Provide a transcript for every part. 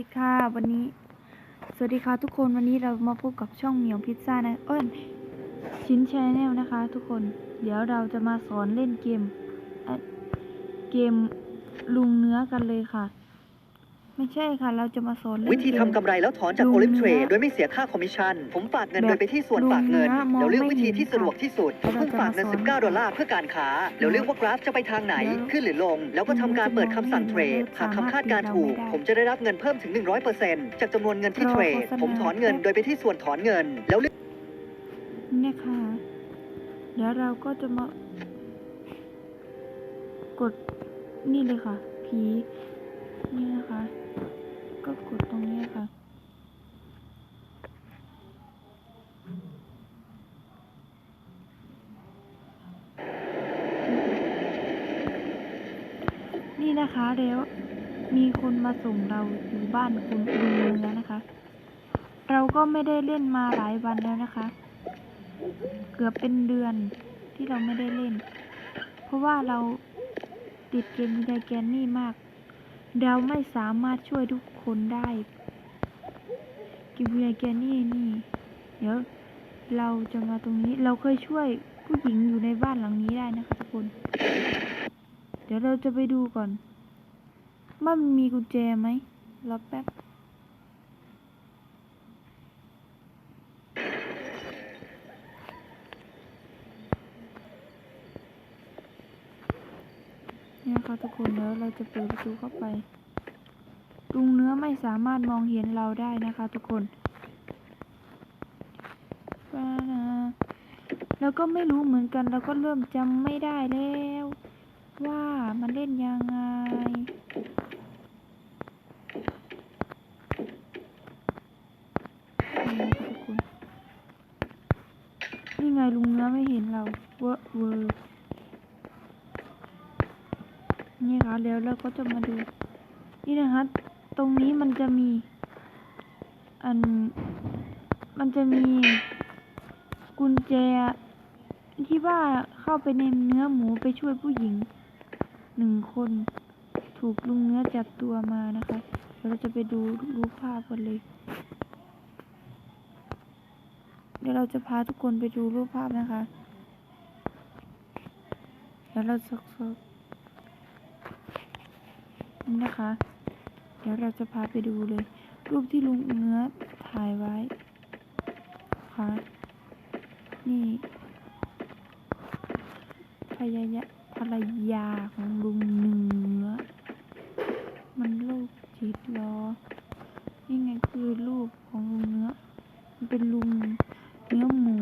ดีค่ะวันนี้ สวัสดีค่ะทุกคนวันนี้เรามาพบกับช่องเหมียวพิซซ่านะเอ้ยชิ้นแชนแนลนะคะ ทุกคนเดี๋ยวเราจะมาสอนเล่นเกมเเกมลุงเนื้อกันเลยค่ะ ไม่ใช่ค่ะ เราจะมาสอนเล่นวิธีเกทำมกำไรแล้วถอนจากลงโอลิมเนื้เทรอดโดยไม่เสียค่าคอมมิชชั่น ผมฝากเงินแบบโดยไปที่ส่วนฝากเงินลงเนื้อมองแล้วเลือกไม่วิธีที่เห็นสะดวกที่สุดแล้วเราเพิ่งฝากเงินจะมาสอน19 ดอลลาร์เพื่อการค้า แล้วเลือกว่ากราฟจะไปทางไหนแล้วขึ้นหรือลง แล้วก็ทำการเปิดคำสั่งเทรดแล้วหากคำคาดการณ์ถูกสามารถผมจะได้รับเงินเพิ่มถึง 100%จากจำนวนเงินที่รอเทรดโฆษณาผมถอนเงินโดยไปที่ส่วนถอนเงิน แล้วเลือกนี่นะคะเดี๋ยวเราก็จะมา กดนี่เลยค่ะ ผี นี่นะคะ ก็กดตรงนี้ค่ะ นี่นะคะแล้วมีคนมาส่งเราอยู่บ้านคุณลุงเนื้อนะคะ เราก็ไม่ได้เล่นมาหลายวันแล้วนะคะ เกือบเป็นเดือนที่เราไม่ได้เล่น เพราะว่าเราติดเกมไดแกนนี่มาก เราไม่สามารถช่วยทุกคนได้เกมไดแกนนี่นี่ เดี๋ยวเราจะมาตรงนี้ เราเคยช่วยผู้หญิงอยู่ในบ้านหลังนี้ได้นะคะทุกคน เดี๋ยวเราจะไปดูก่อนว่ามันมีกุญแจไหมรอแป๊บ นี่นะคะทุกคนแล้วเราจะเปิดประตูเข้าไปลุงเนื้อไม่สามารถมองเห็นเราได้นะคะทุกคน แล้วก็ไม่รู้เหมือนกัน แล้วก็เริ่มจำไม่ได้แล้ว ว่ามันเล่นยังไง นี่นะคะทุกคนนี่ไงลุงเนื้อไม่เห็นเรา เวอร์เวอร์ นี่ค่ะแล้วเราก็จะมาดู นี่นะคะตรงนี้มันจะมี อัน มันจะมีกุญแจที่ว่าเข้าไปในเนื้อหมูไปช่วยผู้หญิงหนึ่งคน ถูกลุงเนื้อจับตัวมานะคะเดี๋ยวเราจะไปดูรูปภาพกันเลย เดี๋ยวเราจะพาทุกคนไปดูรูปภาพนะคะเดี๋ยวเราสักสัก นี่นะคะ เดี๋ยวเราจะพาไปดูเลย รูปที่ลุงเนื้อถ่ายไว้ค่ะนี่ภรรยาภรรยาของลุงเนื้อ มันลูกจิตรอนี่ไงคือรูปของลุงเนื้อ มันเป็นลุงเนื้อหมู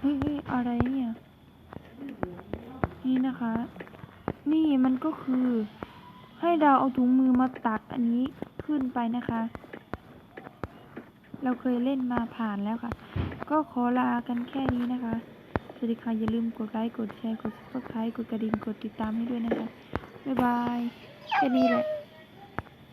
เฮ้ยเฮ้ยอะไรเนี่ย นี่นะคะ นี่มันก็คือ ให้เราเอาถุงมือมาตักอันนี้ขึ้นไปนะคะ เราเคยเล่นมาผ่านแล้วค่ะ ก็ขอลากันแค่นี้นะคะ สวัสดีค่ะ อย่าลืมกดไลค์ กดแชร์ กดซับสไครต์กดกระดิ่ง กดติดตามให้ด้วยนะคะ บ๊ายบาย แค่นี้แหละ